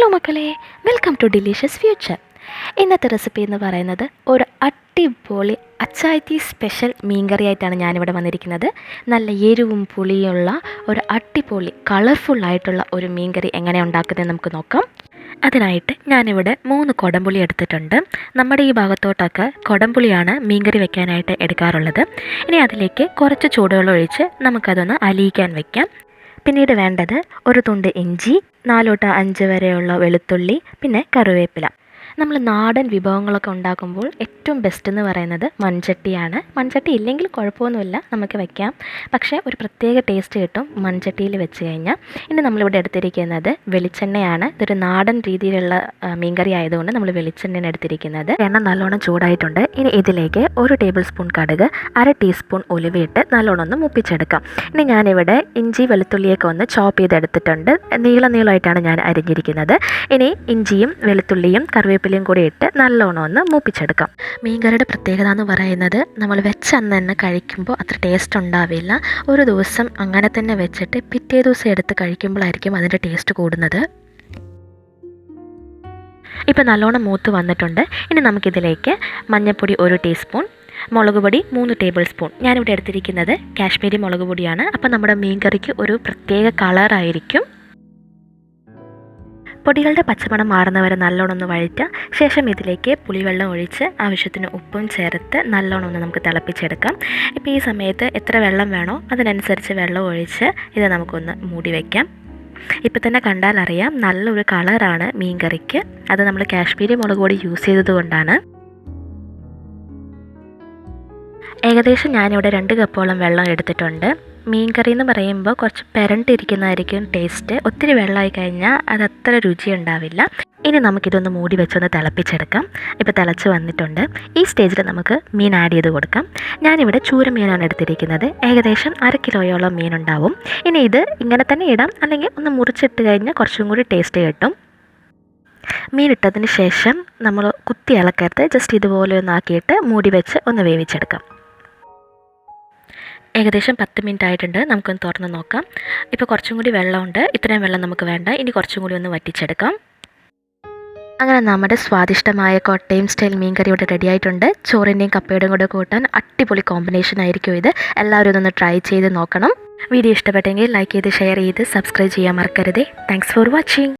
Hello മക്കളെ welcome to delicious future ഇന്നത്തെ recipe എന്ന് പറയുന്നത് ഒരു അടിപൊളി അച്ചായത്തി സ്പെഷ്യൽ മീൻകറി ആയിട്ടാണ് ഞാനിവിടെ വന്നിരിക്കുന്നത്. നല്ല എരിവും പുളിയുള്ള ഒരു അടിപൊളി കളർഫുള്ളായിട്ടുള്ള ഒരു മീൻകറി എങ്ങനെ ഉണ്ടാക്കുന്നത് നമുക്ക് നോക്കാം. അതിനായിട്ട് ഞാനിവിടെ മൂന്ന് കൊടംപുളി എടുത്തിട്ടുണ്ട്. നമ്മുടെ ഈ ഭാഗത്തോട്ടൊക്കെ കൊടംപുളിയാണ് മീൻകറി വെക്കാനായിട്ട് എടുക്കാറുള്ളത്. ഇനി അതിലേക്ക് കുറച്ച് ചൂടുവെള്ളം ഒഴിച്ച് നമുക്കതൊന്ന് അലിയിക്കാൻ വെക്കാം. പിന്നീട് വേണ്ടത് ഒരു തുണ്ട് ഇഞ്ചി നാലോട്ട് അഞ്ച് വരെയുള്ള വെളുത്തുള്ളി പിന്നെ കറിവേപ്പില. നമ്മൾ നാടൻ വിഭവങ്ങളൊക്കെ ഉണ്ടാക്കുമ്പോൾ ഏറ്റവും ബെസ്റ്റ് എന്ന് പറയുന്നത് മൺചട്ടിയാണ്. മൺചട്ടി ഇല്ലെങ്കിൽ കുഴപ്പമൊന്നുമില്ല നമുക്ക് വെക്കാം. പക്ഷേ ഒരു പ്രത്യേക ടേസ്റ്റ് കിട്ടും മൺചട്ടിയിൽ വെച്ച് കഴിഞ്ഞാൽ. ഇനി നമ്മളിവിടെ എടുത്തിരിക്കുന്നത് വെളിച്ചെണ്ണയാണ്. ഇതൊരു നാടൻ രീതിയിലുള്ള മീൻകറി ആയതുകൊണ്ട് നമ്മൾ വെളിച്ചെണ്ണയാണ് എടുത്തിരിക്കുന്നത്. എണ്ണ നല്ലോണം ചൂടായിട്ടുണ്ട്. ഇനി ഇതിലേക്ക് ഒരു ടേബിൾ സ്പൂൺ കടുക് അര ടീസ്പൂൺ ഉലുവയിട്ട് നല്ലോണം ഒന്ന് മുപ്പിച്ചെടുക്കാം. ഇനി ഞാനിവിടെ ഇഞ്ചി വെളുത്തുള്ളിയൊക്കെ ഒന്ന് ചോപ്പ് ചെയ്തെടുത്തിട്ടുണ്ട്. നീളം നീളമായിട്ടാണ് ഞാൻ അരിഞ്ഞിരിക്കുന്നത്. ഇനി ഇഞ്ചിയും വെളുത്തുള്ളിയും കറിവേപ്പിലയും കൂടി ഇട്ട് നല്ലോണം ഒന്ന് മൂപ്പിച്ചെടുക്കാം. മീൻകറിയുടെ പ്രത്യേകത എന്ന് പറയുന്നത് നമ്മൾ വെച്ച അന്ന് തന്നെ കഴിക്കുമ്പോൾ അത്ര ടേസ്റ്റ് ഉണ്ടാവില്ല. ഒരു ദിവസം അങ്ങനെ തന്നെ വെച്ചിട്ട് പിറ്റേ ദിവസം എടുത്ത് കഴിക്കുമ്പോഴായിരിക്കും അതിന്റെ ടേസ്റ്റ് കൂടുന്നത്. ഇപ്പം നല്ലോണം മൂത്ത് വന്നിട്ടുണ്ട്. ഇനി നമുക്കിതിലേക്ക് മഞ്ഞൾപ്പൊടി ഒരു ടീസ്പൂൺ മുളക് പൊടി മൂന്ന് ടേബിൾ സ്പൂൺ ഞാനിവിടെ എടുത്തിരിക്കുന്നത് കാശ്മീരി മുളക് പൊടിയാണ്. അപ്പം നമ്മുടെ മീൻ കറിക്ക് ഒരു പ്രത്യേക കളറായിരിക്കും പൊടികളുടെ പച്ചമണം മാറുന്നവരെ നല്ലോണം ഒന്ന് വഴറ്റുക. ശേഷം ഇതിലേക്ക് പുളിവെള്ളം ഒഴിച്ച് ആവശ്യത്തിന് ഉപ്പും ചേർത്ത് നല്ലോണം ഒന്ന് നമുക്ക് തിളപ്പിച്ചെടുക്കാം. ഇപ്പോൾ ഈ സമയത്ത് എത്ര വെള്ളം വേണോ അതിനനുസരിച്ച് വെള്ളം ഒഴിച്ച് ഇത് നമുക്കൊന്ന് മൂടി വയ്ക്കാം ഇപ്പം തന്നെ കണ്ടാൽ അറിയാം നല്ലൊരു കളറാണ് മീൻ കറിക്ക് അത് നമ്മൾ കാശ്മീരി മുളക് പൊടി യൂസ് ചെയ്തത് കൊണ്ടാണ്. ഏകദേശം ഞാനിവിടെ രണ്ട് കപ്പോളം വെള്ളം എടുത്തിട്ടുണ്ട്. മീൻ കറി എന്ന് പറയുമ്പോൾ കുറച്ച് പെരണ്ടിരിക്കുന്നതായിരിക്കും ടേസ്റ്റ് ഒത്തിരി വെള്ളമായി കഴിഞ്ഞാൽ അത് അത്ര രുചി ഉണ്ടാവില്ല ഇനി നമുക്കിതൊന്ന് മൂടി വെച്ചൊന്ന് തിളപ്പിച്ചെടുക്കാം. ഇപ്പോൾ തിളച്ച് വന്നിട്ടുണ്ട്. ഈ സ്റ്റേജിൽ നമുക്ക് മീൻ ആഡ് ചെയ്ത് കൊടുക്കാം. ഞാനിവിടെ ചൂര മീനാണ് എടുത്തിരിക്കുന്നത്. ഏകദേശം അര കിലോയോളം മീൻ ഉണ്ടാവും ഇനി ഇത് ഇങ്ങനെ തന്നെ ഇടാം. അല്ലെങ്കിൽ ഒന്ന് മുറിച്ചിട്ട് കഴിഞ്ഞാൽ കുറച്ചും കൂടി ടേസ്റ്റ് കിട്ടും. മീൻ ഇട്ടതിന് ശേഷം നമ്മൾ കുത്തി ഇളക്കരുത് ജസ്റ്റ് ഇതുപോലെ ഒന്നാക്കിയിട്ട് മൂടി വെച്ച് ഒന്ന് വേവിച്ചെടുക്കാം. ഏകദേശം പത്ത് മിനിറ്റ് ആയിട്ടുണ്ട് നമുക്കൊന്ന് തുറന്ന് നോക്കാം. ഇപ്പോൾ കുറച്ചും കൂടി വെള്ളമുണ്ട്. ഇത്രയും വെള്ളം നമുക്ക് വേണ്ട. ഇനി കുറച്ചും കൂടി ഒന്ന് വറ്റിച്ചെടുക്കാം. അങ്ങനെ നമ്മുടെ സ്വാദിഷ്ടമായ കോട്ടയം സ്റ്റൈൽ മീൻകറി ഇവിടെ റെഡി ആയിട്ടുണ്ട്. ചോറിന്റെയും കപ്പയുടെയും കൂടെ കൂട്ടാൻ അടിപൊളി കോമ്പിനേഷൻ ആയിരിക്കും ഇത്. എല്ലാവരും ഒന്ന് ട്രൈ ചെയ്ത് നോക്കണം. വീഡിയോ ഇഷ്ടപ്പെട്ടെങ്കിൽ ലൈക്ക് ചെയ്ത് ഷെയർ ചെയ്ത് സബ്സ്ക്രൈബ് ചെയ്യാൻ മറക്കരുതേ. Thanks for watching